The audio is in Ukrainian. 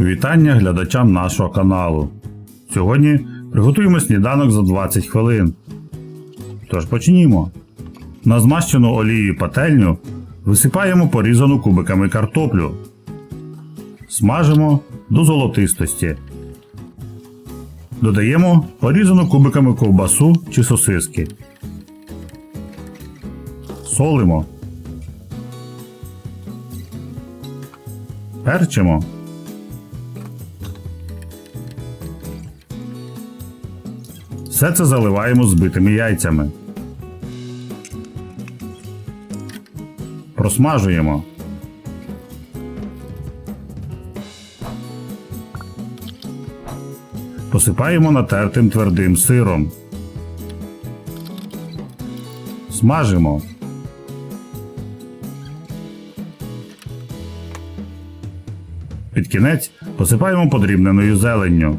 Вітання глядачам нашого каналу. Сьогодні приготуємо сніданок за 20 хвилин. Тож почнімо. На змащену олією пательню висипаємо порізану кубиками картоплю. Смажимо до золотистості. Додаємо порізану кубиками ковбасу чи сосиски. Солимо. Перчимо. Все це заливаємо збитими яйцями. Просмажуємо. Посипаємо натертим твердим сиром. Смажимо. Під кінець посипаємо подрібненою зеленню.